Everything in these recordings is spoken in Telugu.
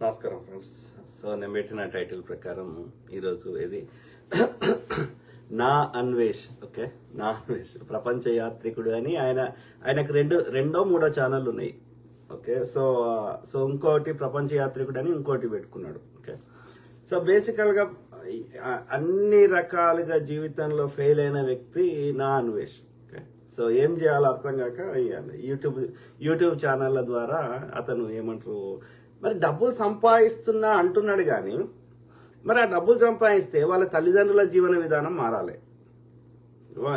నమస్కారం ఫ్రెండ్స్ సో నేను పెట్టిన టైటిల్ ప్రకారం ఈరోజు ఇది నా అన్వేష్ ఓకే? నా అన్వేష్ ప్రపంచ యాత్రికుడు అని ఆయన ఆయనకు రెండు రెండో మూడో ఛానల్ ఉన్నాయి. ఓకే? సో సో uh, ఇంకోటి ప్రపంచ యాత్రికుడు అని ఇంకోటి పెట్టుకున్నాడు. ఓకే? సో బేసికల్గా అన్ని రకాలుగా జీవితంలో ఫెయిల్ అయిన వ్యక్తి నా అన్వేష్. సో ఏం చేయాలో అర్థం కాక ఇయ్యాలి యూట్యూబ్ యూట్యూబ్ ఛానళ్ళ ద్వారా అతను ఏమంటారు మరి డబ్బులు సంపాదిస్తున్నా అంటున్నాడు కానీ మరి ఆ డబ్బులు సంపాదిస్తే వాళ్ళ తల్లిదండ్రుల జీవన విధానం మారాలి.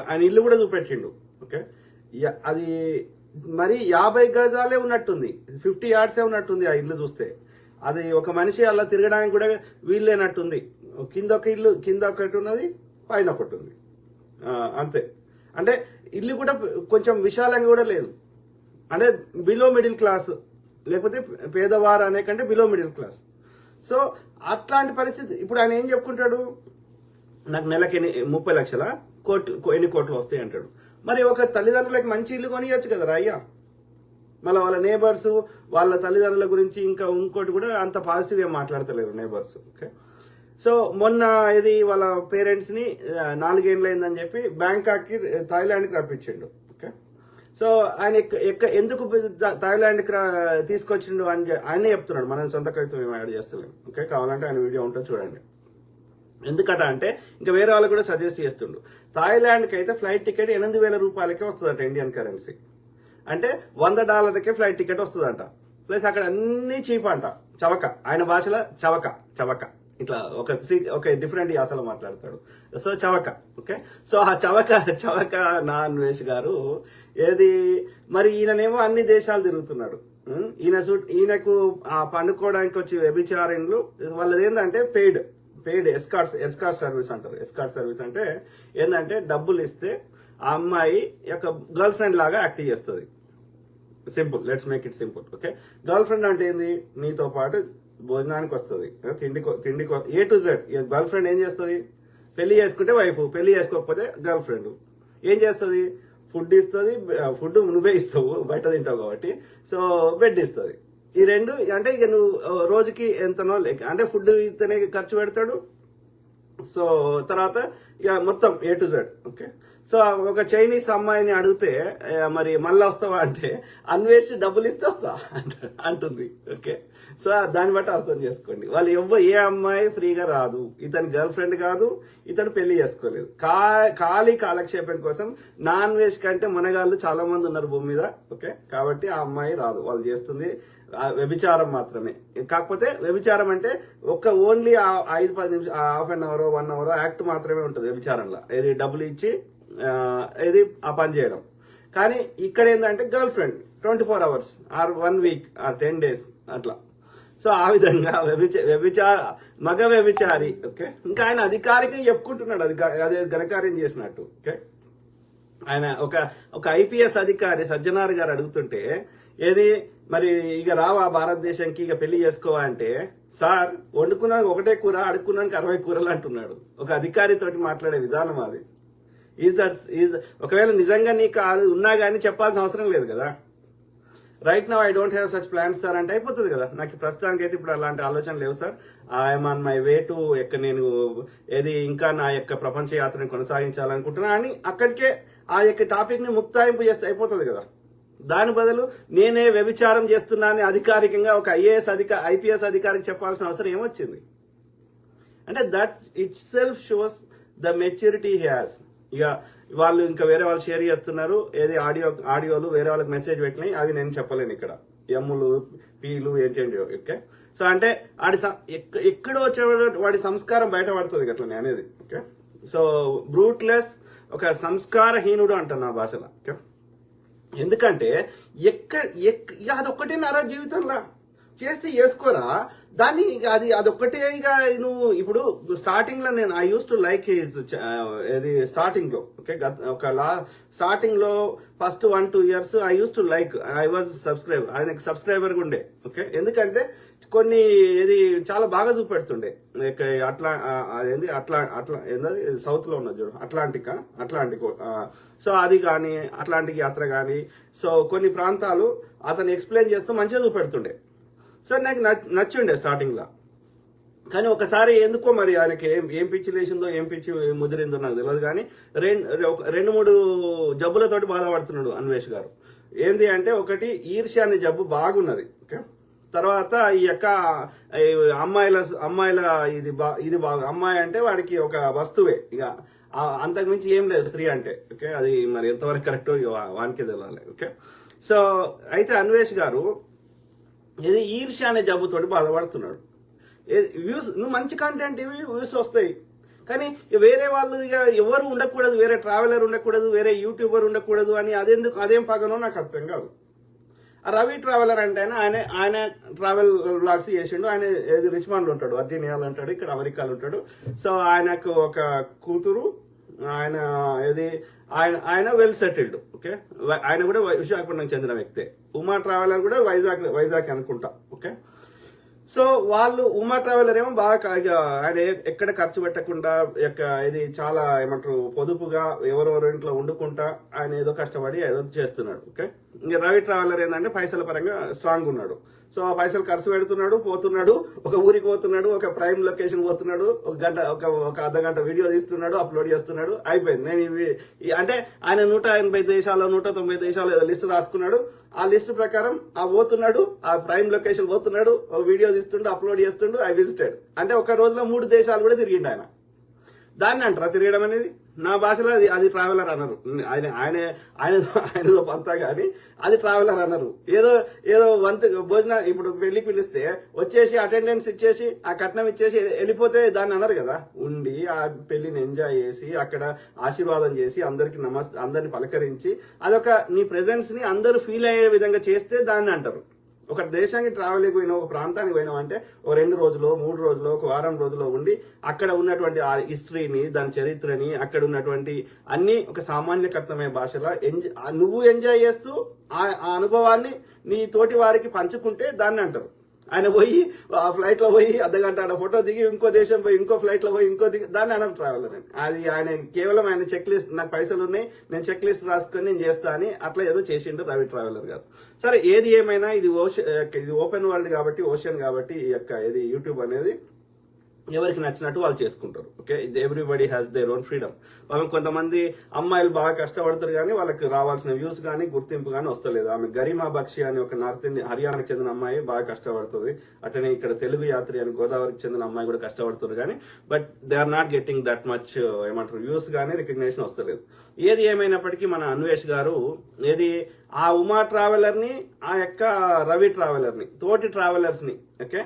ఆయన ఇల్లు కూడా చూపెట్టిండు ఓకే? అది మరి యాభై గజాలే ఉన్నట్టుంది ఫిఫ్టీ యార్డ్సే ఉన్నట్టుంది ఆ ఇల్లు చూస్తే. అది ఒక మనిషి అలా తిరగడానికి కూడా వీల్లేనట్టుంది. కింద ఒక ఇల్లు కింద ఒకటి ఉన్నది పైన ఒకటి ఉంది. అంతే. అంటే ఇల్లు కూడా కొంచెం విశాలంగా కూడా లేదు. అంటే బిలో మిడిల్ క్లాస్ లేకపోతే పేదవారు అనే కంటే బిలో మిడిల్ క్లాస్ సో అట్లాంటి పరిస్థితి ఇప్పుడు ఆయన ఏం చెప్పుకుంటాడు? నాకు నెలకి ఎన్ని ముప్పై లక్షల? కోట్లు ఎన్ని కోట్లు వస్తాయి అంటాడు. మరి ఒక తల్లిదండ్రులకి మంచి ఇల్లు కొనియొచ్చు కదా అయ్యా మళ్ళీ వాళ్ళ నేబర్స్ వాళ్ళ తల్లిదండ్రుల గురించి ఇంకా ఇంకోటి కూడా అంత పాజిటివ్ ఏం మాట్లాడతలేరు నేబర్స్ ఓకే సో మొన్న ఇది వాళ్ళ పేరెంట్స్ని నాలుగేండ్లు అయిందని చెప్పి బ్యాంకాక్కి థాయిలాండ్కి రప్పించిండు. సో ఆయన ఎక్క- ఎక్క- ఎందుకు థాయిలాండ్కి తీసుకొచ్చిండు అని ఆయనే చెప్తున్నాడు. మనం సొంత కవిత్వం ఏం యాడ్ చేస్తలేము ఓకే? కావాలంటే ఆయన వీడియో ఉంటుంది చూడండి. ఎందుకట అంటే ఇంకా వేరే వాళ్ళు కూడా సజెస్ట్ చేస్తుండు. థాయిలాండ్కి అయితే ఫ్లైట్ టికెట్ ఎనిమిది వేల రూపాయలకే వస్తుందట ఇండియన్ కరెన్సీ. అంటే వంద డాలర్కే ఫ్లైట్ టికెట్ వస్తుందంట. ప్లస్ అక్కడ అన్ని చీప్ అంట. చవక. ఆయన భాషలో చవక. చవక. ఇట్లా ఒక శ్రీ ఒక డిఫరెంట్ యాసలో మాట్లాడతాడు. So చవక okay? సో ఆ చవక చవక నా అన్వేష్ గారు ఏది మరి ఈయననేమో అన్ని దేశాలు తిరుగుతున్నాడు. ఈయన సూట్ ఈయనకు ఆ పండుకోవడానికి వచ్చి వ్యభిచారిన్లు వాళ్ళది ఏంటంటే paid paid escorts escort service అంటారు. ఎస్కార్ట్ సర్వీస్ అంటే ఏంటంటే డబ్బులు ఇస్తే ఆ అమ్మాయి యొక్క గర్ల్ ఫ్రెండ్ లాగా యాక్ట్ చేస్తుంది. Simple let's make it simple okay? Girlfriend అంటే ఏంది? నీతో పాటు భోజనానికి వస్తుంది. తిండి తిండి A to Z girlfriend ఏం చేస్తుంది? పెళ్ళి చేసుకుంటే వైఫ్ పెళ్ళి చేసుకోకపోతే గర్ల్ ఫ్రెండ్. ఏం చేస్తుంది? ఫుడ్ ఇస్తుంది ఫుడ్ నువ్వే ఇస్తావు బయట తింటావు కాబట్టి. సో బెడ్ ఇస్తుంది. ఈ రెండు అంటే ఇక నువ్వు రోజుకి ఎంతనో లేక అంటే ఫుడ్ ఇతనే ఖర్చు పెడతాడు? సో తర్వాత ఇక మొత్తం A to Z okay so ఒక చైనీస్ అమ్మాయిని అడిగితే మరి మళ్ళీ వస్తావా అంటే అన్వేషి డబ్బులు ఇస్తే వస్తా అంటుంది ఓకే సో దాన్ని బట్టి అర్థం చేసుకోండి. వాళ్ళు ఎవ్వరు ఏ అమ్మాయి ఫ్రీగా రాదు. ఇతని గర్ల్ ఫ్రెండ్ కాదు ఇతను పెళ్ళి చేసుకోలేదు. కా ఖాళీ కాలక్షేపం కోసం నాన్ వెజ్ కంటే మునగాళ్ళు చాలా మంది ఉన్నారు భూమి మీద ఓకే కాబట్టి ఆ అమ్మాయి రాదు. వాళ్ళు చేస్తుంది వ్యభిచారం మాత్రమే. కాకపోతే వ్యభిచారం అంటే ఒక్క ఓన్లీ ఐదు పది నిమిషం half an hour one hour act మాత్రమే ఉంటుంది వ్యభిచారంలో. ఏది డబ్బులు ఇచ్చి ఏది ఆ పని చేయడం. కానీ ఇక్కడ ఏంటంటే girlfriend twenty four hours or one week or ten days అట్లా. సో ఆ విధంగా వ్యభిచ వ్యభిచార మగ వ్యభిచారి ఓకే? ఇంకా ఆయన అధికారికంగా చెప్పుకుంటున్నాడు అది అదే ఘనకార్యం చేసినట్టు ఓకే? ఆయన ఒక ఒక ఐపీఎస్ అధికారి సజ్జనార్ గారు అడుగుతుంటే ఏది మరి ఇక రావా భారతదేశానికి ఇక పెళ్ళి చేసుకోవా అంటే సార్ వండుకున్నానికి ఒకటే కూర అడుక్కున్నానికి అరవై కూరలు అంటున్నాడు. ఒక అధికారితోటి మాట్లాడే విధానం అది. ఈజ్ దట్ ఈజ్ ఒకవేళ నిజంగా నీకు అది ఉన్నా కానీ చెప్పాల్సిన అవసరం లేదు కదా. Right now I don't have such plans sir అంటే అయిపోతుంది కదా. నాకు ప్రస్తుతానికి అయితే ఇప్పుడు అలాంటి ఆలోచన లేవు sir I'm on my way to ఎక్క నేను ఏది ఇంకా నా యొక్క ప్రపంచ యాత్రను కొనసాగించాలనుకుంటున్నా అని అక్కడికే ఆ యొక్క టాపిక్ని ముక్తాయింపు చేస్తే అయిపోతుంది కదా. దాని బదులు నేనే వ్యభిచారం చేస్తున్నానని అధికారికంగా ఒక ఐఏఎస్ అధిక ఐపీఎస్ అధికారికి చెప్పాల్సిన అవసరం ఏమొచ్చింది? అంటే that itself shows the maturity has ఇక వాళ్ళు ఇంకా వేరే వాళ్ళు షేర్ చేస్తున్నారు. ఏది ఆడియో ఆడియోలు వేరే వాళ్ళకి మెసేజ్ పెట్టినాయి. అవి నేను చెప్పలేను ఇక్కడ. ఎమ్ములు పీలు ఏంటండి ఓకే? సో అంటే ఆడి ఎక్కడ ఎక్కడో వచ్చే వాడి సంస్కారం బయటపడుతుంది అట్లా నేనేది అనేది ఓకే? సో బ్రూట్లెస్ ఒక సంస్కారహీనుడు అంటాను నా భాషలో ఓకే? ఎందుకంటే ఎక్క ఎక్ ఇక అదొక్కటే నరా జీవితంలో. చేస్తే చేసుకోరా? దాన్ని అది అదొక్కటే ఇక నువ్వు ఇప్పుడు స్టార్టింగ్లో నేను I use to like his ఇది స్టార్టింగ్లో ఓకే ఒక లా స్టార్టింగ్లో first one two years I use to like I was subscribe ఆయనకి సబ్స్క్రైబర్ ఉండే ఓకే ఎందుకంటే కొన్ని ఇది చాలా బాగా చూపెడుతుండే. అట్లా అదేంది అట్లా అట్లా ఏంటది సౌత్లో ఉన్నది చూడు అట్లాంటికా అట్లాంటిక్ సో అది కానీ అట్లాంటిక్ యాత్ర కానీ సో కొన్ని ప్రాంతాలు అతను ఎక్స్ప్లెయిన్ చేస్తూ మంచిగా చూపెడుతుండే. సో నాకు నచ్- నచ్చుండే స్టార్టింగ్లో. కానీ ఒకసారి ఎందుకో మరి ఆయనకి ఏం ఏం పిచ్చి లేచిందో ఏం పిచ్చి ముదిరిందో నాకు తెలియదు కానీ రెండు ఒక రెండు మూడు జబ్బులతోటి బాధపడుతున్నాడు అన్వేష్ గారు. ఏంది అంటే ఒకటి ఈర్ష్య అనే జబ్బు బాగున్నది ఓకే? తర్వాత ఈ యొక్క అమ్మాయిల అమ్మాయిల ఇది బా ఇది బాగా అమ్మాయి అంటే వాడికి ఒక వస్తువే. ఇక అంతకుమించి ఏం లేదు స్త్రీ అంటే ఓకే? అది మరి ఎంతవరకు కరెక్టో ఇక వా- వానికే ఓకే? సో అయితే అన్వేష్ గారు ఇది ఈర్ష్య అనే జబ్బుతోటి బాధపడుతున్నాడు. వ్యూస్ నువ్వు మంచి కంటెంట్ ఇవి వ్యూస్ వస్తాయి. కానీ వేరే వాళ్ళు ఇక ఎవరు ఉండకూడదు వేరే ట్రావెలర్ ఉండకూడదు వేరే యూట్యూబర్ ఉండకూడదు అని అదెందుకు అదేం పగనో నాకు అర్థం కాదు. రవి ట్రావెలర్ అంటే ఆయన ఆయన ఆయన ట్రావెల్ బ్లాగ్స్ చేసిండు ఆయన ఏది రిచ్మాండ్ ఉంటాడు వర్జీనియాలో ఉంటాడు ఇక్కడ అమెరికాలో ఉంటాడు. సో ఆయనకు ఒక కూతురు ఆయన ఏది ఆయన ఆయన వెల్ సెటిల్డ్ ఓకే ఆయన కూడా వై- విశాఖపట్నం చెందిన వ్యక్తే. ఉమా ట్రావెలర్ కూడా వైజాగ్ వైజాగ్ అనుకుంటా ఓకే సో వాళ్ళు ఉమా ట్రావెలర్ ఏమో బాగా ఇక ఆయన ఎక్కడ ఖర్చు పెట్టకుండా యొక్క ఇది చాలా ఏమంటారు పొదుపుగా ఎవరెవరి ఇంట్లో వండుకుంటా ఆయన ఏదో కష్టపడి ఏదో చేస్తున్నాడు ఓకే ఇంకా రవి ట్రావెలర్ ఏంటంటే పైసల పరంగా స్ట్రాంగ్ ఉన్నాడు. సో ఆ పైసలు ఖర్చు పెడుతున్నాడు పోతున్నాడు ఒక ఊరికి పోతున్నాడు ఒక ప్రైమ్ లొకేషన్ పోతున్నాడు ఒక గంట ఒక ఒక అర్ధ గంట వీడియో తీస్తున్నాడు అప్లోడ్ చేస్తున్నాడు అయిపోయింది. నేను ఇవి అంటే ఆయన నూట ఎనభై దేశాలు నూట తొంభై దేశాలు ఏదో లిస్ట్ రాసుకున్నాడు. ఆ లిస్ట్ ప్రకారం ఆ పోతున్నాడు ఆ ప్రైమ్ లొకేషన్ పోతున్నాడు ఒక వీడియో తీస్తుండు అప్లోడ్ చేస్తుండు ఐ విజిటెడ్ అంటే ఒక రోజులో మూడు దేశాలు కూడా తిరిగిండు ఆయన. దాన్ని అంటారా తిరగడం అనేది? నా భాషలో అది అది ట్రావెలర్ అన్నారు. ఆయన ఆయన ఆయన ఆయనదో పంతా కానీ అది ట్రావెలర్ అన్నారు. ఏదో ఏదో వంతు భోజన ఇప్పుడు వెళ్ళి పిలిస్తే వచ్చేసి అటెండెన్స్ ఇచ్చేసి ఆ కట్నం ఇచ్చేసి వెళ్ళిపోతే దాన్ని అన్నారు కదా. ఉండి ఆ పెళ్ళిని ఎంజాయ్ చేసి అక్కడ ఆశీర్వాదం చేసి అందరికి నమస్ అందరిని పలకరించి అదొక నీ ప్రెజెన్స్ని అందరూ ఫీల్ అయ్యే విధంగా చేస్తే దాన్ని అంటారు. ఒక దేశానికి ట్రావెలింగ్ పోయినా ఒక ప్రాంతానికి పోయినాం అంటే ఒక రెండు రోజులు మూడు రోజులు ఒక వారం రోజుల్లో ఉండి అక్కడ ఉన్నటువంటి ఆ హిస్టరీని దాని చరిత్రని అక్కడ ఉన్నటువంటి అన్ని ఒక సామాన్యకర్తమైన భాషలో ఎంజాయ్ నువ్వు ఎంజాయ్ చేస్తూ ఆ ఆ అనుభవాన్ని నీ తోటి వారికి పంచుకుంటే దాన్ని అంటారు. ఆయన పోయి ఆ ఫ్లైట్లో పోయి అర్ధగంట ఆడ ఫోటో దిగి ఇంకో దేశం పోయి ఇంకో ఫ్లైట్లో పోయి ఇంకో దిగి దాన్ని అనడం ట్రావెలర్ అని అది ఆయన కేవలం ఆయన చెక్ లిస్ట్ నాకు పైసలు ఉన్నాయి నేను చెక్ లిస్ట్ రాసుకొని నేను చేస్తా అని అట్లా ఏదో చేసిండు రవి ట్రావెలర్ గారు. సరే ఏది ఏమైనా ఇది ఓషన్ ఇది ఓపెన్ వరల్డ్ కాబట్టి ఓషన్ కాబట్టి ఈ యొక్క ఇది యూట్యూబ్ అనేది ఎవరికి నచ్చినట్టు వాళ్ళు చేసుకుంటారు. Okay everybody has their own freedom ఆమె కొంతమంది అమ్మాయిలు బాగా కష్టపడతారు కానీ వాళ్ళకి రావాల్సిన వ్యూస్ కానీ గుర్తింపు కానీ వస్తలేదు. ఆమె గరిమా బక్షి అని ఒక నార్త్ ఇండియా హర్యానాకు చెందిన అమ్మాయి బాగా కష్టపడుతుంది. అట్లనే ఇక్కడ తెలుగు యాత్రి అని గోదావరికి చెందిన అమ్మాయి కూడా కష్టపడుతుంది కానీ but they are not getting that much ఏమంటారు వ్యూస్ కానీ రికగ్నేషన్ వస్తలేదు. ఏది ఏమైనప్పటికీ మన అన్వేష్ గారు ఏది ఆ ఉమా ట్రావెలర్ని ఆ యొక్క రవి ట్రావెలర్ని తోటి ట్రావెలర్స్ని ఓకే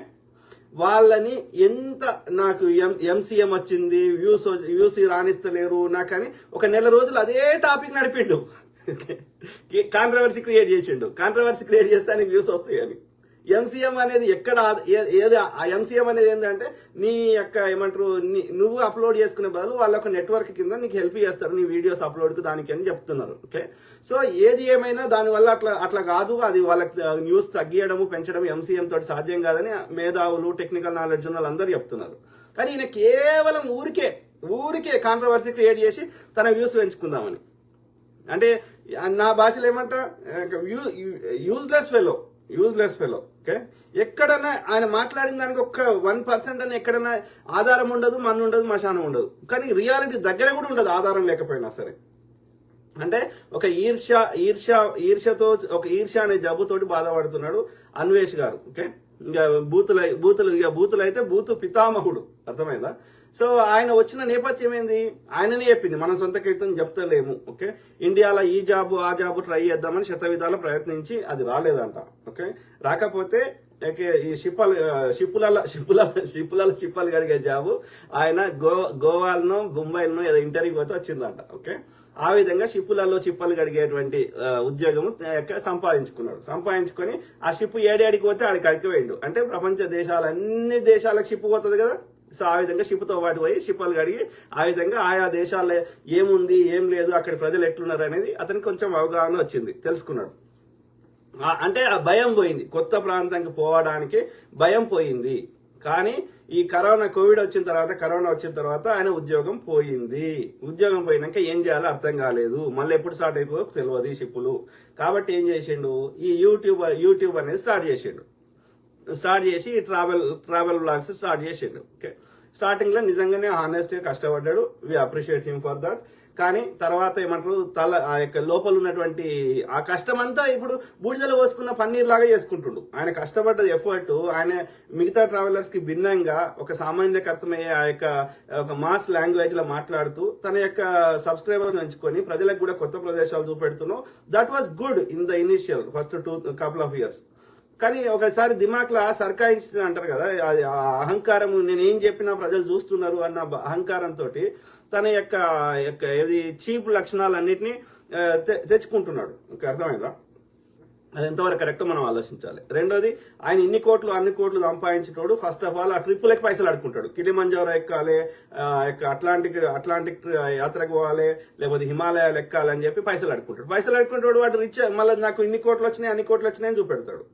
వాళ్ళని ఎంత నాకు ఎం ఎంసీఎం వచ్చింది వ్యూస్ వ్యూస్ రాణిస్తలేరు నాకని ఒక నెల రోజులు అదే టాపిక్ నడిపిండు. కాంట్రవర్సీ క్రియేట్ చేసిండు. కాంట్రవర్సీ క్రియేట్ చేస్తే వ్యూస్ వ్యూస్ వస్తాయని. ఎంసీఎం అనేది ఎక్కడ ఏది ఆ ఎంసీఎం అనేది ఏంటంటే నీ యొక్క ఏమంటారు నీ- నువ్వు అప్లోడ్ చేసుకునే బదులు వాళ్ళ ఒక నెట్వర్క్ కింద నీకు హెల్ప్ చేస్తారు నీ వీడియోస్ అప్లోడ్కు దానికి అని చెప్తున్నారు ఓకే? సో ఏది ఏమైనా దానివల్ల అట్లా అట్లా కాదు అది వాళ్ళకి న్యూస్ తగ్గియడము పెంచడం ఎంసీఎం తోటి సాధ్యం కాదని మేధావులు టెక్నికల్ నాలెడ్జ్ ఉన్న వాళ్ళందరూ చెప్తున్నారు. కానీ ఈయన కేవలం ఊరికే ఊరికే కాంట్రవర్సీ క్రియేట్ చేసి తన వ్యూస్ పెంచుకుందామని. అంటే నా భాషలో ఏమంట useless fellow useless fellow okay ఎక్కడన్నా ఆయన మాట్లాడిన దానికి ఒక్క వన్ పర్సెంట్ అని ఎక్కడన్నా ఆధారం ఉండదు మన ఉండదు మశానం ఉండదు. కానీ రియాలిటీ దగ్గర కూడా ఉండదు ఆధారం లేకపోయినా సరే. అంటే ఒక ఈర్ష్య ఈర్ష్య ఈర్ష్యతో ఒక ఈర్ష్య అనే జబ్బుతోటి బాధపడుతున్నాడు అన్వేష్ గారు ఓకే ఇంకా బూతుల బూతులు ఇక బూతులు అయితే బూతు పితామహుడు. అర్థమైందా? సో ఆయన వచ్చిన నేపథ్యం ఏంది? ఆయననే చెప్పింది. మన సొంత కీర్తన చెప్తలేము ఓకే? ఇండియాలో ఈ జాబు ఆ జాబు ట్రై చేద్దామని శత విధాలు ప్రయత్నించి అది రాలేదంట ఓకే? రాకపోతే ఓకే, ఈ షిప్పల్ షిప్పుల షిప్పుల షిప్పుల షిప్పలు కడిగే జాబు ఆయన గో గోవాలను ముంబైలను ఏదో ఇంటర్వ్యూ పోతే వచ్చిందంట ఓకే? ఆ విధంగా షిప్పులలో చిప్పలు కడిగేటువంటి ఆ, ఉద్యోగము యొక్క సంపాదించుకున్నాడు. సంపాదించుకొని ఆ షిప్ ఏడాడికి పోతే ఆడికి అడికి పోయిండు. అంటే ప్రపంచ దేశాలు అన్ని దేశాలకు షిప్ పోతుంది కదా? సో ఆ విధంగా షిప్తో పాటు పోయి షిప్పులు కడిగి ఆ విధంగా ఆయా దేశాల్లో ఏముంది ఏం లేదు అక్కడ ప్రజలు ఎట్లున్నారు అనేది అతనికి కొంచెం అవగాహన వచ్చింది తెలుసుకున్నాడు. అంటే ఆ భయం పోయింది. కొత్త ప్రాంతానికి పోవడానికి భయం పోయింది. కానీ ఈ కరోనా కోవిడ్ వచ్చిన తర్వాత కరోనా వచ్చిన తర్వాత ఆయన ఉద్యోగం పోయింది. ఉద్యోగం పోయినాక ఏం చేయాలో అర్థం కాలేదు. మళ్ళీ ఎప్పుడు స్టార్ట్ అవుతుందో తెలియదు ఈ షిప్పులు. కాబట్టి ఏం చేసిండు? ఈ యూట్యూబ్ యూట్యూబ్ అనేది స్టార్ట్ చేసిండు. స్టార్ట్ చేసి ట్రావెల్ ట్రావెల్ బ్లాగ్స్ స్టార్ట్ చేసిండు. ఓకే. స్టార్టింగ్లో నిజంగానే హానెస్ట్గా కష్టపడ్డాడు. We appreciate him for that. కానీ తర్వాత ఏమంటారు తల ఆ యొక్క లోపల ఉన్నటువంటి ఆ కష్టం అంతా ఇప్పుడు బూడిదలు పోసుకున్న పన్నీర్ లాగా చేసుకుంటుండు. ఆయన కష్టపడ్డ ఎఫర్ట్ ఆయన మిగతా ట్రావెలర్స్కి భిన్నంగా ఒక సామాన్యకు అర్థమయ్యే ఆ యొక్క ఒక మాస్ లాంగ్వేజ్లో మాట్లాడుతూ తన యొక్క సబ్స్క్రైబర్స్ ఎంచుకొని ప్రజలకు కూడా కొత్త ప్రదేశాలు చూపెడుతున్నావు. That was good in the initial first two couple of years కానీ ఒకసారి దిమాక్లా సర్కాయించింది అంటారు కదా అది ఆ అహంకారం నేను ఏం చెప్పినా ప్రజలు చూస్తున్నారు అన్న అహంకారంతో తన యొక్క యొక్క ఏది చీప్ లక్షణాలన్నింటినీ తె- తెచ్చుకుంటున్నాడు. ఇంకా అర్థమైందా? అది ఎంతవరకు కరెక్ట్ మనం ఆలోచించాలి. రెండోది ఆయన ఇన్ని కోట్లు అన్ని కోట్లు సంపాదించేటోడు ఫస్ట్ ఆఫ్ ఆల్ ఆ ట్రిప్పులకి పైసలు అడుకుంటాడు కిలిమంజారో ఎక్కాలి ఆ, యొక్క అట్లాంటిక్ అట్లాంటిక్ యాత్రకు పోవాలి లేకపోతే హిమాలయాలు ఎక్కాలని చెప్పి పైసలు అడుకుంటాడు పైసలు అడుకుంటాడు వాడు రిచ్ మళ్ళీ నాకు ఇన్ని కోట్లు వచ్చినాయి అన్ని కోట్లు వచ్చినాయని చూపెడతాడు.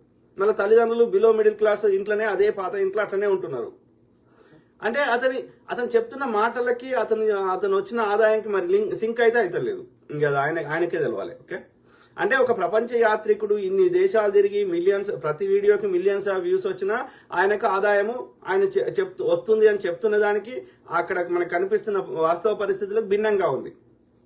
మళ్ళీ తల్లిదండ్రులు బిలో మిడిల్ క్లాస్ ఇంట్లోనే అదే పాత ఇంట్లో అట్లనే ఉంటున్నారు. అంటే అతని అతను చెప్తున్న మాటలకి అతను అతను వచ్చిన ఆదాయానికి మరి లింక్ సింక్ అయితే అయితే లేదు ఇంకా ఆయన ఆయనకే తెలవాలి ఓకే? అంటే ఒక ప్రపంచ యాత్రికుడు ఇన్ని దేశాలు తిరిగి మిలియన్స్ ప్రతి వీడియోకి మిలియన్స్ ఆఫ్ వ్యూస్ వచ్చినా ఆయనకు ఆదాయము ఆయన చెప్తూ వస్తుంది అని చెప్తున్న దానికి అక్కడ మనకు కనిపిస్తున్న వాస్తవ పరిస్థితులకు భిన్నంగా ఉంది.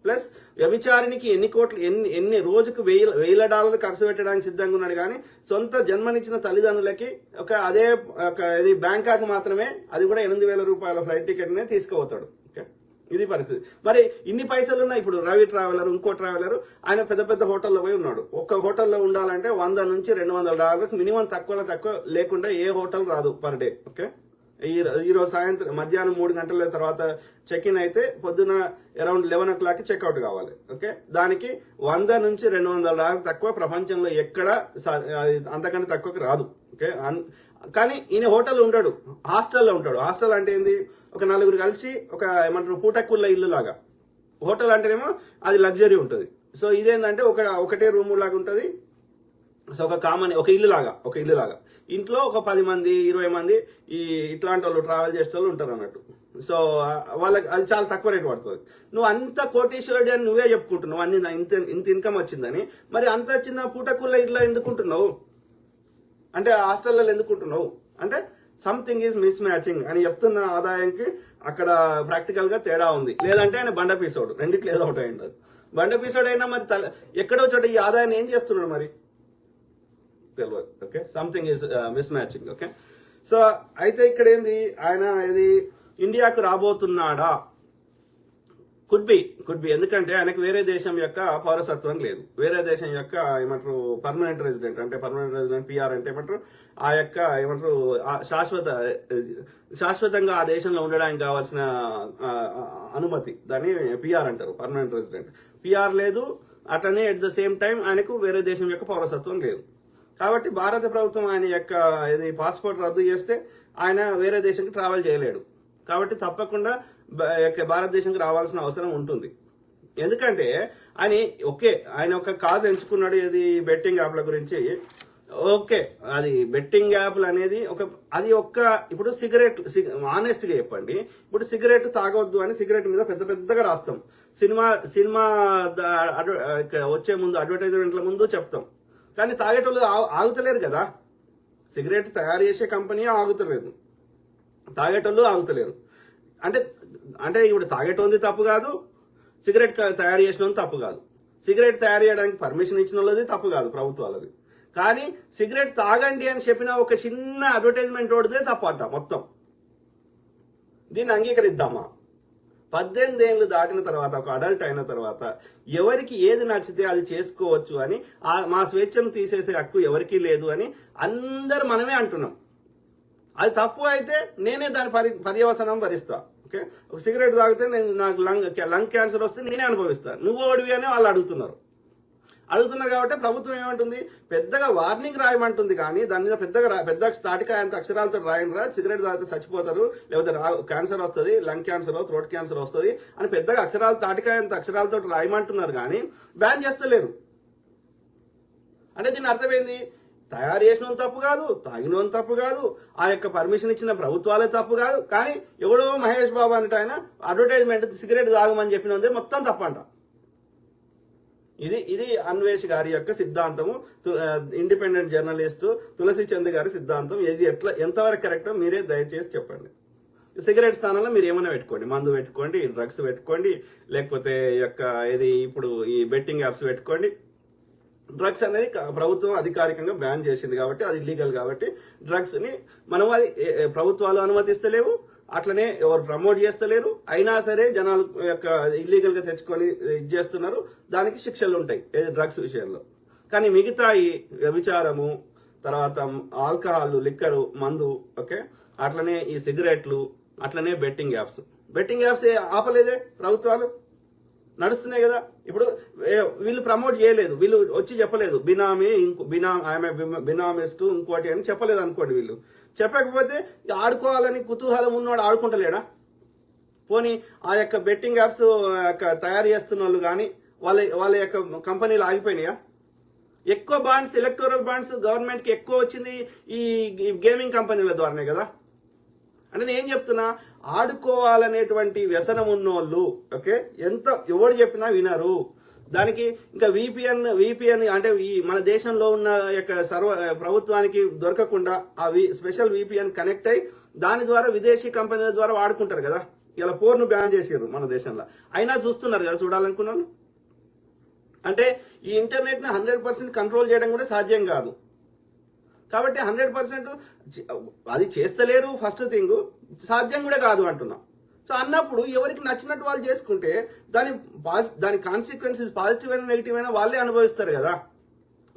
ప్లస్ వ్యభిచారినికి ఎన్ని కోట్లు ఎన్ని ఎన్ని రోజుకు వేల వేల డాలర్లు ఖర్చు పెట్టడానికి సిద్ధంగా ఉన్నాడు కానీ సొంత జన్మనిచ్చిన తల్లిదండ్రులకి ఒక అదే ఒక ఇది బ్యాంకాక్ మాత్రమే అది కూడా ఎనిమిది వేల రూపాయల ఫ్లైట్ టికెట్నే తీసుకుపోతాడు. ఓకే? ఇది పరిస్థితి. మరి ఇన్ని పైసలు ఉన్నాయి ఇప్పుడు రవి ట్రావెలర్ ఇంకో ట్రావెలర్ ఆయన పెద్ద పెద్ద హోటల్లో పోయి ఉన్నాడు. ఒక్క హోటల్లో ఉండాలంటే వంద నుంచి రెండు వందల డాలర్స్ మినిమం తక్కువలో తక్కువ లేకుండా ఏ హోటల్ రాదు పర్ డే. ఓకే? ఈ సాయంత్రం మధ్యాహ్నం మూడు గంటల తర్వాత చెక్ ఇన్ అయితే పొద్దున around eleven o'clock checkout కావాలి. ఓకే దానికి వంద నుంచి రెండు వందల డాలర్ తక్కువ ప్రపంచంలో ఎక్కడ అంతకంటే తక్కువకి రాదు. ఓకే అన్- కానీ ఈయన హోటల్ ఉంటాడు హాస్టల్లో ఉంటాడు. హాస్టల్ అంటే ఏంది? ఒక నలుగురు కలిసి ఒక ఏమంటారు పూటక్కుళ్ళ ఇల్లు లాగా. హోటల్ అంటేనేమో అది లగ్జరీ ఉంటుంది. సో ఇదేంటంటే ఒక ఒకటే రూమ్ లాగా ఉంటుంది. సో ఒక కామన్ ఒక ఇల్లు లాగా ఒక ఇల్లు లాగా. ఇంట్లో ఒక పది మంది ఇరవై మంది ఈ ఇట్లాంటి వాళ్ళు ట్రావెల్ చేసే వాళ్ళు ఉంటారు అన్నట్టు. సో వాళ్ళకి అది చాలా తక్కువ రేట్ పడుతుంది. నువ్వు అంత కోటీశ్వరుడు అని నువ్వే చెప్పుకుంటున్నావు అన్ని ఇంత ఇంత ఇన్కమ్ వచ్చిందని. మరి అంత చిన్న పూటకుల్ల ఇట్లా ఎందుకుంటున్నావు? అంటే హాస్టల్లో ఎందుకుంటున్నావు? అంటే సంథింగ్ ఈజ్ మిస్ మ్యాచింగ్ అని చెప్తున్న ఆదాయానికి అక్కడ ప్రాక్టికల్గా తేడా ఉంది. లేదంటే ఆయన బండ పీసోడు. రెండిట్లు ఏదో ఒకటి అయి ఉండదు. బండ పీసోడు అయినా మరి తల ఎక్కడో చోట ఈ ఆదాయాన్ని ఏం చేస్తున్నాడు మరి? తెలియదు okay something is mismatching okay so అయితే ఇక్కడ ఏంది ఆయన ఇది ఇండియాకు రాబోతున్నాడా? కుడ్ బి కుడ్ బి ఎందుకంటే ఆయనకు వేరే దేశం యొక్క పౌరసత్వం లేదు. వేరే దేశం యొక్క ఏమంటారు పర్మనెంట్ రెసిడెంట్ అంటే పర్మనెంట్ రెసిడెంట్ పిఆర్ అంటే ఏమంటారు ఆ యొక్క ఏమంటారు శాశ్వత శాశ్వతంగా ఆ దేశంలో ఉండడానికి కావాల్సిన అనుమతి. దాన్ని పిఆర్ అంటారు పర్మనెంట్ రెసిడెంట్ పిఆర్ లేదు అట్లనే ఎట్ ద సేమ్ టైం ఆయనకు వేరే దేశం యొక్క పౌరసత్వం లేదు. కాబట్టి భారత ప్రభుత్వం ఆయన యొక్క ఇది పాస్పోర్ట్ రద్దు చేస్తే ఆయన వేరే దేశానికి ట్రావెల్ చేయలేడు. కాబట్టి తప్పకుండా యొక్క భారతదేశంకి రావాల్సిన అవసరం ఉంటుంది. ఎందుకంటే ఆయన ఓకే ఆయన ఒక కాజ్ ఎంచుకున్నాడు ఇది బెట్టింగ్ యాప్ల గురించి. ఓకే అది బెట్టింగ్ యాప్లు అనేది ఒక అది ఒక్క ఇప్పుడు సిగరెట్ ఆనెస్ట్గా చెప్పండి. ఇప్పుడు సిగరెట్ తాగొద్దు అని సిగరెట్ మీద పెద్ద పెద్దగా రాస్తాం. సినిమా సినిమా వచ్చే ముందు అడ్వర్టైజ్మెంట్ల ముందు చెప్తాం. కానీ తాగేటోళ్ళు ఆగుతలేరు కదా. సిగరెట్ తయారు చేసే కంపెనీ ఆగుతలేదు. తాగేటోళ్ళు ఆగుతలేరు. అంటే అంటే ఇప్పుడు తాగేటోంది తప్పు కాదు సిగరెట్ తయారు చేసిన తప్పు కాదు. సిగరెట్ తయారు చేయడానికి పర్మిషన్ ఇచ్చిన వాళ్ళది తప్పు కాదు ప్రభుత్వాలది. కానీ సిగరెట్ తాగండి అని చెప్పిన ఒక చిన్న అడ్వర్టైజ్మెంట్ ఓడితే తప్పు అంట మొత్తం. దీన్ని అంగీకరిద్దామా? పద్దెనిమిది ఏళ్ళు దాటిన తర్వాత ఒక అడల్ట్ అయిన తర్వాత ఎవరికి ఏది నచ్చితే అది చేసుకోవచ్చు అని ఆ మా స్వేచ్ఛను తీసేసే హక్కు ఎవరికీ లేదు అని అందరు మనమే అంటున్నాం. అది తప్పు అయితే నేనే దాని పరి పర్యవసనం భరిస్తా. ఓకే? ఒక సిగరెట్ తాగితే నేను నాకు లంగ్ లంగ్ క్యాన్సర్ వస్తే నేనే అనుభవిస్తా. నువ్వు ఓడివి అని వాళ్ళు అడుగుతున్నారు. అడుగుతున్నారు కాబట్టి ప్రభుత్వం ఏమంటుంది? పెద్దగా వార్నింగ్ రాయమంటుంది కానీ దాని మీద పెద్దగా పెద్ద తాటికాయ అక్షరాలతో రాయండి రా సిగరెట్ తాగితే చచ్చిపోతారు లేకపోతే క్యాన్సర్ వస్తుంది లంగ్ క్యాన్సర్ థ్రోట్ క్యాన్సర్ వస్తుంది అని పెద్దగా అక్షరాలు తాటికాయంత అక్షరాలతో రాయమంటున్నారు కానీ బ్యాన్ చేస్తలేరు. అంటే దీని అర్థమైంది తయారు చేసిన తప్పు కాదు తాగినోని తప్పు కాదు ఆ యొక్క పర్మిషన్ ఇచ్చిన ప్రభుత్వాలే తప్పు కాదు. కానీ ఎవడో మహేష్ బాబు అంటే ఆయన అడ్వర్టైజ్మెంట్ సిగరెట్ తాగమని చెప్పినందే మొత్తం తప్పంట. ఇది ఇది అన్వేష్ గారి యొక్క సిద్ధాంతము. తు- ఇండిపెండెంట్ జర్నలిస్టు తులసి చంద్ గారి సిద్ధాంతం. ఇది ఎట్లా ఎంతవరకు కరెక్టో మీరే దయచేసి చెప్పండి. సిగరెట్ స్థానంలో మీరు ఏమైనా పెట్టుకోండి. మందు పెట్టుకోండి డ్రగ్స్ పెట్టుకోండి లేకపోతే యొక్క ఇది ఇప్పుడు ఈ బెట్టింగ్ యాప్స్ పెట్టుకోండి. డ్రగ్స్ అనేది ప్రభుత్వం అధికారికంగా బ్యాన్ చేసింది కాబట్టి అది ఇల్లీగల్ కాబట్టి డ్రగ్స్ని మనం అది ప్రభుత్వాలు అనుమతిస్తలేవు. అట్లనే ఎవరు ప్రమోట్ చేస్తలేరు. అయినా సరే జనాలు యొక్క ఇల్లీగల్గా తెచ్చుకొని ఇది చేస్తున్నారు. దానికి శిక్షలు ఉంటాయి డ్రగ్స్ విషయంలో. కానీ మిగతా ఈ వ్యభిచారము తర్వాత ఆల్కహాల్ లిక్కరు మందు ఓకే? అట్లనే ఈ సిగరెట్లు అట్లనే బెట్టింగ్ యాప్స్. బెట్టింగ్ యాప్స్ ఆపలేదే ప్రభుత్వాలు? నడుస్తున్నాయి కదా. ఇప్పుడు వీళ్ళు ప్రమోట్ చేయలేదు. వీళ్ళు వచ్చి చెప్పలేదు. బినామీ ఇంకో బినా ఆమె బినామిస్ట్ ఇంకోటి అని చెప్పలేదు అనుకోండి వీళ్ళు. చెప్పకపోతే ఆడుకోవాలని కుతూహలం ఉన్నవాడు ఆడుకుంటలేడా? పోనీ ఆ యొక్క బెట్టింగ్ యాప్స్ యొక్క తయారు చేస్తున్న వాళ్ళు కానీ వాళ్ళ వాళ్ళ యొక్క కంపెనీలు ఆగిపోయినాయా? ఎక్కువ బాండ్స్ ఎలక్టోరల్ బాండ్స్ గవర్నమెంట్కి ఎక్కువ వచ్చింది ఈ గేమింగ్ కంపెనీల ద్వారానే కదా. అనేది ఏం చెప్తున్నా? ఆడుకోవాలనేటువంటి వ్యసనం ఉన్నోళ్ళు ఓకే? ఎంత ఎవడు చెప్పినా వినరు. దానికి ఇంకా విపిఎన్ విపిఎన్ అంటే ఈ మన దేశంలో ఉన్న యొక్క సర్వ ప్రభుత్వానికి దొరకకుండా ఆ స్పెషల్ విపిఎన్ కనెక్ట్ అయి దాని ద్వారా విదేశీ కంపెనీల ద్వారా వాడుకుంటారు కదా? ఇలా పోర్ను బ్యాన్ చేసారు మన దేశంలో. అయినా చూస్తున్నారు కదా చూడాలనుకున్నాను అంటే ఈ ఇంటర్నెట్ని హండ్రెడ్ పర్సెంట్ కంట్రోల్ చేయడం కూడా సాధ్యం కాదు. కాబట్టి హండ్రెడ్ పర్సెంట్ అది చేస్తలేరు ఫస్ట్ థింగ్. సాధ్యం కూడా కాదు అంటున్నాం. సో అన్నప్పుడు ఎవరికి నచ్చినట్టు వాళ్ళు చేసుకుంటే దాని పాస్- దాని కాన్సిక్వెన్సెస్ పాజిటివ్ అయినా నెగిటివ్ అయినా వాళ్ళే అనుభవిస్తారు కదా.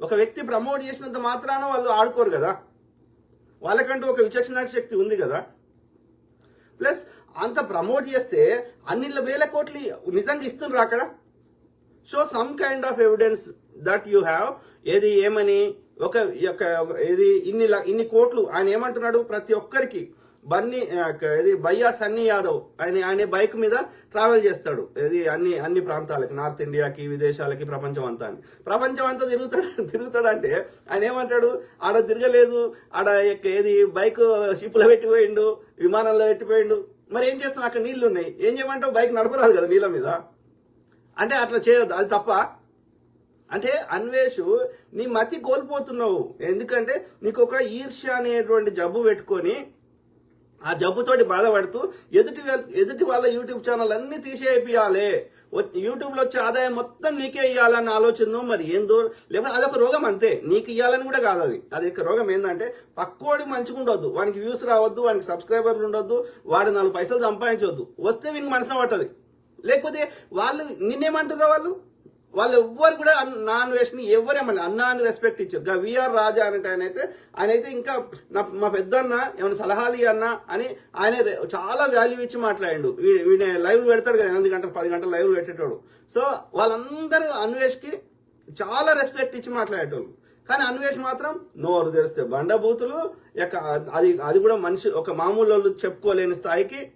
ఒక వ్యక్తి ప్రమోట్ చేసినంత మాత్రాన వాళ్ళు ఆడుకోరు కదా. వాళ్ళకంటూ ఒక విచక్షణ శక్తి ఉంది కదా. ప్లస్ అంత ప్రమోట్ చేస్తే అన్ని వేల కోట్లు నిజంగా ఇస్తున్నారు అక్కడ? So some kind of evidence that you have ఏది ఏమని ఒక యొక్క ఇది ఇన్ని ఇన్ని కోట్లు. ఆయన ఏమంటున్నాడు? ప్రతి ఒక్కరికి బన్నీ ఇది బయ్యా సన్నీ యాదవ్ ఆయన ఆయన బైక్ మీద ట్రావెల్ చేస్తాడు. ఇది అన్ని అన్ని ప్రాంతాలకి నార్త్ ఇండియాకి విదేశాలకి ప్రపంచం అంతా అని. ప్రపంచం అంతా తిరుగుతాడు తిరుగుతాడు అంటే ఆయన ఏమంటాడు? ఆడ తిరగలేదు. ఆడ ఏది బైక్ షిప్లో పెట్టిపోయిండు విమానంలో పెట్టిపోయిండు. మరి ఏం చేస్తాం? అక్కడ నీళ్ళు ఉన్నాయి ఏం చేయమంటావు? బైక్ నడపరాదు కదా నీళ్ళ మీద. అంటే అట్లా చేయొద్దు. అది తప్ప అంటే అన్వేషు నీ మతి కోల్పోతున్నావు. ఎందుకంటే నీకు ఒక ఈర్ష్య అనేటువంటి జబ్బు పెట్టుకొని ఆ జబ్బుతోటి బాధపడుతూ ఎదుటి వాళ్ళ- ఎదుటి వాళ్ళ యూట్యూబ్ ఛానల్ అన్ని తీసేయాలి యూట్యూబ్లో వచ్చే ఆదాయం మొత్తం నీకే ఇవ్వాలన్న ఆలోచన మరి ఏందో లేకపోతే అదొక రోగం అంతే. నీకు ఇవ్వాలని కూడా కాదు అది. అది రోగం ఏంటంటే పక్కోడి మంచిగా ఉండొద్దు. వానికి వ్యూస్ రావద్దు వానికి సబ్స్క్రైబర్లు ఉండొద్దు వాడు నాలుగు పైసలు సంపాదించవద్దు వస్తే వీనికి మనసు పట్టదు. లేకపోతే వాళ్ళు నిన్నేమంటున్నారు వాళ్ళు? వాళ్ళు ఎవ్వరు కూడా నాన్ వెస్ట్ని ఎవరు ఏమన్నా అన్న అని రెస్పెక్ట్ ఇచ్చారు. గా విఆర్ రాజా అంటే ఆయన అయితే ఆయన అయితే ఇంకా నా మా పెద్దన్న ఏమైనా సలహాలు ఇవ్వన్న అని ఆయన చాలా వాల్యూ ఇచ్చి మాట్లాడిండు. వీ- వీడి లైవ్ పెడతాడు కదా ఎనిమిది గంటలు పది గంటలు లైవ్ పెట్టేటోడు. సో వాళ్ళందరూ అన్వేష్కి చాలా రెస్పెక్ట్ ఇచ్చి మాట్లాడేటోళ్ళు. కానీ అన్వేష్ మాత్రం నోరు తెరిస్తే బండబూతులు యొక్క అది అది కూడా మనిషి ఒక మామూలు వాళ్ళు చెప్పుకోలేని స్థాయికి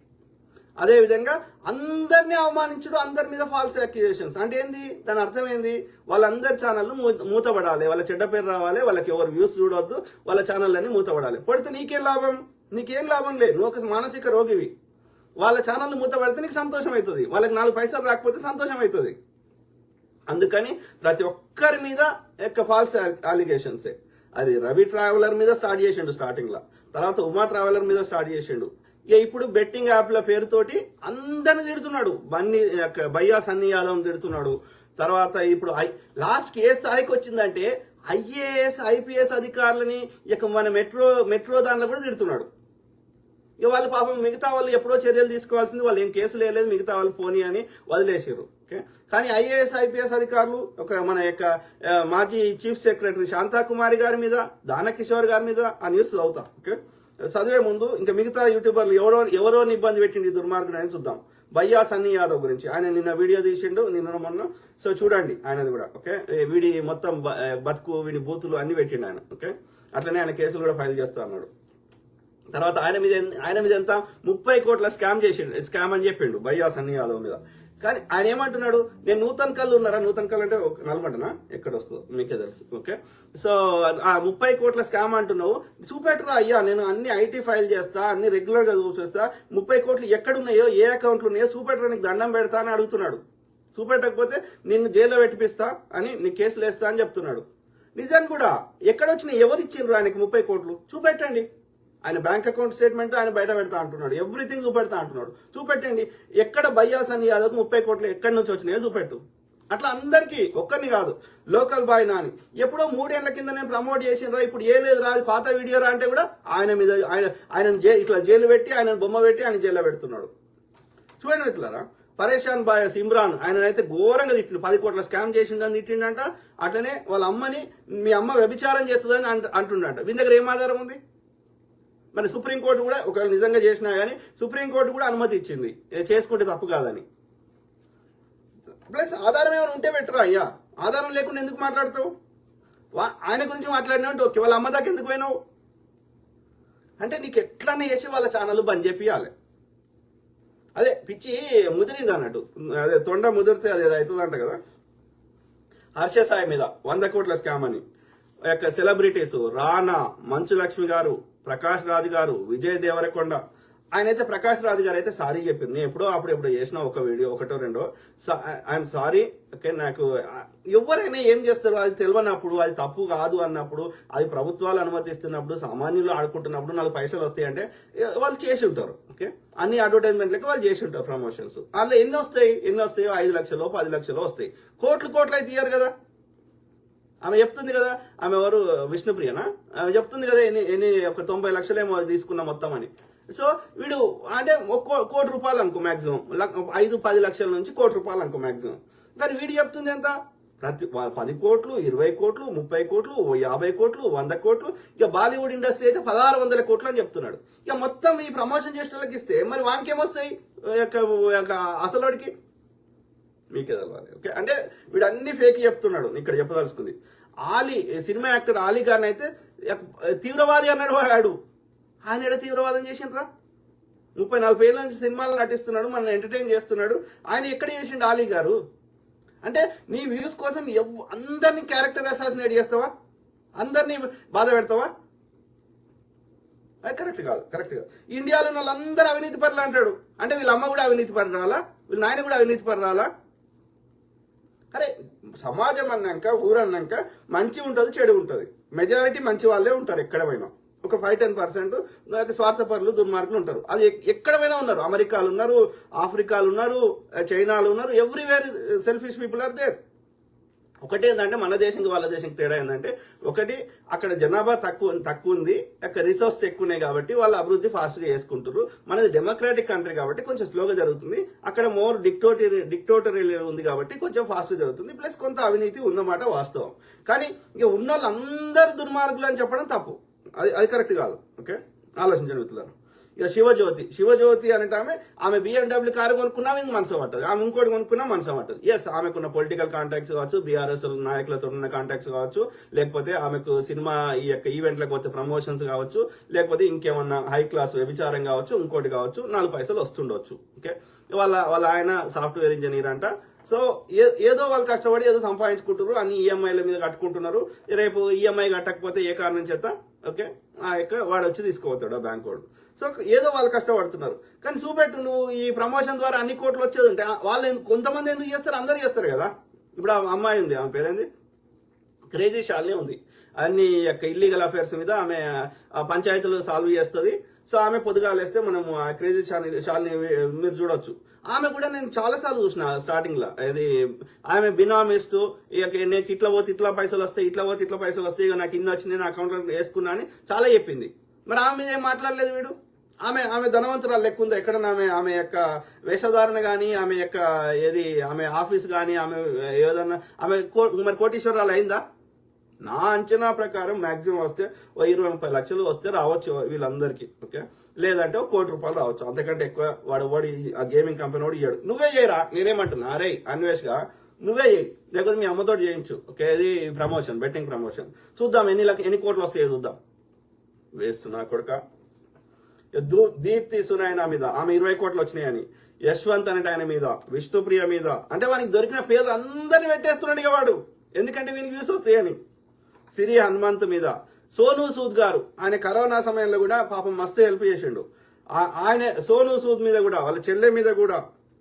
అదే విధంగా అందరినీ అవమానించడం అందరి మీద ఫాల్స్ అక్యుజేషన్స్ అంటే ఏంది? దాని అర్థం ఏంది? వాళ్ళందరి ఛానళ్ళు మూతపడాలి. వాళ్ళ చెడ్డ పేరు రావాలి వాళ్ళకి ఎవరు వ్యూస్ చూడవద్దు వాళ్ళ ఛానల్ అన్ని మూతపడాలి. పడితే నీకేం లాభం? నీకేం లాభం లేదు. నువ్వు ఒక మానసిక రోగివి. వాళ్ళ ఛానల్ మూతపడితే నీకు సంతోషం అవుతుంది వాళ్ళకి నాలుగు పైసలు రాకపోతే సంతోషం అవుతుంది అందుకని ప్రతి ఒక్కరి మీద యొక్క ఫాల్స్ అలిగేషన్సే అది రవి ట్రావెలర్ మీద స్టార్ట్ చేసిండు స్టార్టింగ్లో. తర్వాత ఉమా ట్రావెలర్ మీద స్టార్ట్ చేసిండు. ఇక ఇప్పుడు బెట్టింగ్ యాప్ల పేరుతోటి అందరిని తిడుతున్నాడు. బన్నీ యొక్క బయ్యా సన్నీ యాదవ్ తిడుతున్నాడు. తర్వాత ఇప్పుడు ఐ లాస్ట్ ఏ స్థాయికి వచ్చిందంటే ఐఏఎస్ ఐపీఎస్ అధికారులని ఇక మన మెట్రో మెట్రో దాంట్లో కూడా తిడుతున్నాడు. ఇక వాళ్ళు పాపం మిగతా వాళ్ళు ఎప్పుడో చర్యలు తీసుకోవాల్సింది వాళ్ళు ఏం కేసులు వేయలేదు మిగతా వాళ్ళు పోనీ అని వదిలేసారు ఓకే? కానీ ఐఏఎస్ ఐపీఎస్ అధికారులు ఒక మన యొక్క మాజీ చీఫ్ సెక్రటరీ శాంతాకుమారి గారి మీద దానకిషోర్ గారి మీద ఆ న్యూస్ చదువుతాం. ఓకే? చదివే ముందు ఇంకా మిగతా యూట్యూబర్లు ఎవరో ఎవరో ఇబ్బంది పెట్టింది దుర్మార్గుడు అని చూద్దాం. భయ్యా సన్నీ యాదవ్ గురించి. ఆయన నిన్న వీడియో తీసిండు నిన్న మొన్న. సో చూడండి ఆయనది కూడా ఓకే? వీడి మొత్తం బతుకు వీడి బూతులు అన్ని పెట్టిండు ఆయన ఓకే? అట్లనే ఆయన కేసులు కూడా ఫైల్ చేస్తా అన్నాడు. తర్వాత ఆయన మీద ఆయన మీద ఎంత? ముప్పై కోట్ల స్కామ్ చేసిండు స్కామ్ అని చెప్పిండు భయ్యా సన్నీ యాదవ్ మీద. కానీ ఆయన ఏమంటున్నాడు? నేను నూతన్ కళ్ళు ఉన్నారా? నూతన కళ్ళు అంటే ఒక నల్గొండనా ఎక్కడ వస్తుందో? మీకే తెలుసు. ఓకే? సో ఆ ముప్పై కోట్ల స్కామ్ అంటున్నావు. చూపెట్టరా అయ్యా నేను అన్ని ఐటీ ఫైల్ చేస్తా అన్ని రెగ్యులర్గా చూసేస్తా ముప్పై కోట్లు ఎక్కడున్నాయో ఏ అకౌంట్లు ఉన్నాయో చూపెట్టరా నీకు దండం పెడతా అని అడుగుతున్నాడు. చూపెట్టకపోతే నిన్ను జైల్లో పెట్టిపిస్తా అని నీ కేసులు వేస్తా అని చెప్తున్నాడు. నిజాన్ని కూడా. ఎక్కడొచ్చిన ఎవరు ఇచ్చిండ్రు ఆయనకి ముప్పై కోట్లు? చూపెట్టండి. ఆయన బ్యాంక్ అకౌంట్ స్టేట్మెంట్ ఆయన బయట పెడతా అంటున్నాడు. ఎవ్రీథింగ్ చూపెడతా అంటున్నాడు. చూపెట్టండి. ఎక్కడ బయ్యాస్ అని యాదవ్ ముప్పై కోట్లు ఎక్కడి నుంచి వచ్చినాయో చూపెట్టు. అట్లా అందరికీ ఒక్కరిని కాదు లోకల్ బాయ్ నాని. ఎప్పుడో మూడేళ్ళ కింద నేను ప్రమోట్ చేసినరా ఇప్పుడు ఏ లేదు రా పాత వీడియో రా అంటే కూడా ఆయన మీద ఆయన ఆయన జై ఇట్లా జైలు పెట్టి ఆయన బొమ్మ పెట్టి ఆయన జైల్లో పెడుతున్నాడు. చూడండి మిత్రులారా పరేషాన్ బాయ్ ఇమ్రాన్ ఆయన అయితే ఘోరంగా తిట్టిండు. పది కోట్ల స్కామ్ చేసిండని తిట్టిండంట. అట్లనే వాళ్ళ అమ్మని మీ అమ్మ వ్యభిచారం చేస్తుందని అంట అంటుండంట. వీని దగ్గర ఏం ఆధారం ఉంది? మరి సుప్రీంకోర్టు కూడా ఒకవేళ నిజంగా చేసినా కానీ సుప్రీంకోర్టు కూడా అనుమతి ఇచ్చింది. చేసుకుంటే తప్పు కాదని. ప్లస్ ఆధారం ఏమైనా ఉంటే పెట్టరా అయ్యా? ఆధారం లేకుండా ఎందుకు మాట్లాడతావు? వా- ఆయన గురించి మాట్లాడినట్టు ఓకే వాళ్ళ అమ్మ దాకా ఎందుకు పోయినావు? అంటే నీకు ఎట్లనే చేసి వాళ్ళ ఛానల్ బంద్ చేపియాలి అదే పిచ్చి ముదిరింది అన్నట్టు. అదే తొండ ముదిరితే అది అవుతుందంట కదా. హర్ష సాయి మీద వంద కోట్ల స్కామ్ అని. యొక్క సెలబ్రిటీస్ రానా మంచు లక్ష్మి గారు ప్రకాష్ రాజు గారు విజయ్ దేవరకొండ. ఆయన అయితే ప్రకాష్ రాజు గారు అయితే సారీ చెప్పింది. నేను ఎప్పుడో అప్పుడు ఎప్పుడో చేసిన ఒక వీడియో ఒకటో రెండో. ఐఎమ్ సారీ ఓకే నాకు ఎవరైనా ఏం చేస్తారు? అది తెలియనప్పుడు అది తప్పు కాదు అన్నప్పుడు అది ప్రభుత్వాలు అనుమతిస్తున్నప్పుడు సామాన్యులు ఆడుకుంటున్నప్పుడు నాలుగు పైసలు వస్తాయి అంటే వాళ్ళు చేసి ఉంటారు ఓకే? అన్ని అడ్వర్టైజ్మెంట్లకి వాళ్ళు చేసి ఉంటారు ప్రమోషన్స్. అందులో ఎన్ని వస్తాయి? ఎన్ని వస్తాయో? ఐదు లక్షలు పది లక్షలు వస్తాయి. కోట్లు కోట్లు అయితే ఇయ్యారు కదా. ఆమె చెప్తుంది కదా ఆమె ఎవరు? విష్ణుప్రియనా? ఆమె చెప్తుంది కదా ఎన్ని ఎన్ని ఒక తొంభై లక్షలేమో తీసుకున్నా మొత్తం అని. సో వీడు అంటే ఒక కోటి రూపాయలు అనుకో మాక్సిమం ఐదు పది లక్షల నుంచి కోటి రూపాయలు అనుకో మాక్సిమం కానీ వీడు చెప్తుంది ఎంత? ప్రతి పది కోట్లు ఇరవై కోట్లు ముప్పై కోట్లు యాభై కోట్లు వంద కోట్లు. ఇక బాలీవుడ్ ఇండస్ట్రీ అయితే పదహారు వందల కోట్లు అని చెప్తున్నాడు. ఇక మొత్తం ఈ ప్రమోషన్ చేసిన వాళ్ళకి ఇస్తే మరి వానికి ఏమొస్తాయి వాడికి యొక్క ఈ యొక్క అసలుడికి మీకే తెలవాలి. ఓకే? అంటే వీడు అన్ని ఫేక్ చెప్తున్నాడు ఇక్కడ చెప్పదలుచుకుంది. ఆలీ సినిమా యాక్టర్ ఆలీ గారిని అయితే తీవ్రవాది అన్నాడు వాడు. ఆయన ఎడ తీవ్రవాదం చేసిండ్రా? ముప్పై నలభై ఏళ్ళ నుంచి సినిమాలు నటిస్తున్నాడు మనల్ని ఎంటర్టైన్ చేస్తున్నాడు. ఆయన ఎక్కడ చేసిండు ఆలీ గారు? అంటే నీ వ్యూస్ కోసం ఎవ్- అందరినీ క్యారెక్టర్ అసాసినేట్ చేస్తావా? అందరినీ బాధ పెడతావా? అది కరెక్ట్ కాదు కరెక్ట్ కాదు. ఇండియాలో ఉన్న వాళ్ళందరూ అవినీతి పరులు అంటాడు. అంటే వీళ్ళ అమ్మ కూడా అవినీతి పరురాలా? వీళ్ళ నాయన కూడా అవినీతి పరురాలా? అరే సమాజం అన్నాక ఊరన్నాక మంచి ఉంటుంది చెడు ఉంటుంది. మెజారిటీ మంచి వాళ్ళే ఉంటారు ఎక్కడ పోయినా. ఒక ఫైవ్ టెన్ పర్సెంట్ స్వార్థపరులు దుర్మార్గులు ఉంటారు. అది ఎక్కడైనా ఉన్నారు. అమెరికాలు ఉన్నారు ఆఫ్రికాలు ఉన్నారు చైనాలు ఉన్నారు everywhere selfish people are there ఒకటి ఏంటంటే మన దేశంకి వాళ్ళ దేశంకి తేడా ఏంటంటే ఒకటి అక్కడ జనాభా తక్కువ తక్కువ ఉంది అక్కడ రిసోర్స్ ఎక్కువ ఉన్నాయి కాబట్టి వాళ్ళు అభివృద్ధి ఫాస్ట్గా చేసుకుంటారు మనది డెమోక్రాటిక్ కంట్రీ కాబట్టి కొంచెం స్లోగా జరుగుతుంది. అక్కడ మోర్ డిక్టోటరీ డిక్టోటరీ ఉంది కాబట్టి కొంచెం ఫాస్ట్గా జరుగుతుంది. ప్లస్ కొంత అవినీతి ఉన్నమాట వాస్తవం. కానీ ఇక ఉన్న వాళ్ళందరూ దుర్మార్గులు అని చెప్పడం తప్పు. అది అది కరెక్ట్ కాదు. ఓకే ఆలోచించండి ఇక శివజ్యోతి శివజ్యోతి అనేట ఆమె ఆమె బిఎండబ్ల్యూ కారు కొనుక్కున్నా ఇంక మనసు పట్టదు. ఆమె ఇంకోటి కొనుక్కున్నా మనసు పట్టదు. ఎస్ ఆమెకున్న పొలిటికల్ కాంటాక్ట్స్ కావచ్చు బీఆర్ఎస్ నాయకులతో ఉన్న కాంటాక్ట్స్ కావచ్చు లేకపోతే ఆమెకు సినిమా ఈ యొక్క ఈవెంట్లకు వచ్చే ప్రమోషన్స్ కావచ్చు లేకపోతే ఇంకేమన్నా హై క్లాస్ వ్యభిచారం కావచ్చు ఇంకోటి కావచ్చు నాలుగు పైసలు వస్తుండొచ్చు. ఓకే వాళ్ళ వాళ్ళ ఆయన సాఫ్ట్వేర్ ఇంజనీర్ అంట సో ఏదో వాళ్ళు కష్టపడి ఏదో సంపాదించుకుంటారు అన్ని ఈఎంఐల మీద కట్టుకుంటున్నారు. రేపు ఈఎంఐ కట్టకపోతే ఏ కారణం చేత? ఓకే? ఆ యొక్క వాడు వచ్చి తీసుకుపోతాడు ఆ బ్యాంక్ వాడు. సో ఏదో వాళ్ళు కష్టపడుతున్నారు. కానీ చూపెట్టు నువ్వు ఈ ప్రమోషన్ ద్వారా అన్ని కోట్లు వచ్చేది ఉంటే వాళ్ళు కొంతమంది ఎందుకు చేస్తారు? అందరూ చేస్తారు కదా? ఇప్పుడు ఆ అమ్మాయి ఉంది ఆమె పేరేంది? క్రేజీ షాల్నే ఉంది. అన్ని యొక్క ఇల్లీగల్ అఫైర్స్ మీద ఆమె ఆ పంచాయతీలు సాల్వ్ చేస్తుంది. సో ఆమె పొద్దుగాలేస్తే మనం ఆ క్రేజీ షాల్ని షాల్ని మీరు చూడొచ్చు. ఆమె కూడా నేను చాలా సార్లు చూసిన స్టార్టింగ్లో. ఇది ఆమె బినామిస్తూ ఇక నేను ఇట్లా పోతే ఇట్లా పైసలు వస్తాయి ఇట్లా పోతే ఇట్లా పైసలు వస్తాయి ఇక నాకు ఇన్ని వచ్చినాయి నా అకౌంట్లో వేసుకున్నా అని చాలా చెప్పింది. మరి ఆమె మీద ఏం మాట్లాడలేదు వీడు? ఆమె ఆమె ధనవంతురాలు లెక్క ఉందా? ఎక్కడ ఆమె ఆమె యొక్క వేషధారణ కానీ ఆమె యొక్క ఏది ఆమె ఆఫీస్ కానీ ఆమె ఏదన్నా ఆమె కో- మరి కోటీశ్వరాలు అయిందా? నా అంచనా ప్రకారం మాక్సిమం వస్తే ఓ ఇరవై ముప్పై లక్షలు వస్తే రావచ్చు వీళ్ళందరికీ ఓకే? లేదంటే ఒక కోటి రూపాయలు రావచ్చు. అంతకంటే ఎక్కువ వాడు వాడి ఆ గేమింగ్ కంపెనీ వాడు ఇయ్యాడు. నువ్వే చేయరా? నేనేమంటున్నా? అరే అన్వేష్గా నువ్వే చేయి లేకపోతే మీ అమ్మతో చేయించు ఓకే? ఇది ప్రమోషన్ బెట్టింగ్ ప్రమోషన్ చూద్దాం ఎన్ని లక్ష ఎన్ని కోట్లు వస్తాయో చూద్దాం. వేస్ట్ నా కొడుక. దీప్తి సునాయన మీద ఆమె ఇరవై కోట్లు వచ్చినాయని యశ్వంత్ అనేట ఆయన మీద విష్ణుప్రియ మీద. అంటే వానికి దొరికిన పేర్లు అందరిని పెట్టేస్తున్నాడు ఇక వాడు. ఎందుకంటే వీనికి వ్యూస్ వస్తాయని. సిరి హనుమంత్ మీద. సోను సూద్ గారు ఆయన కరోనా సమయంలో కూడా పాపం మస్తు హెల్ప్ చేసిండు. ఆ- ఆయన సోను సూద్ మీద కూడా వాళ్ళ చెల్లె మీద కూడా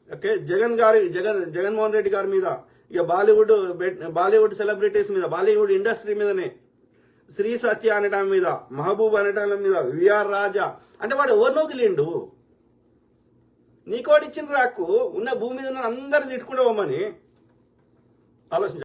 ఓకే జగన్ గారి జగన్ జగన్మోహన్ రెడ్డి గారి మీద ఇక బాలీవుడ్ బాలీవుడ్ సెలబ్రిటీస్ మీద బాలీవుడ్ ఇండస్ట్రీ మీదనే శ్రీ సత్య అనటం మీద మహబూబ్ అనటం మీద విఆర్ రాజా అంటే వాడు ఎవరినో తెలియండు నీకోడిచ్చిన రాకు ఉన్న భూమి మీద అందరు తిట్టుకుంటామని ఆలోచించ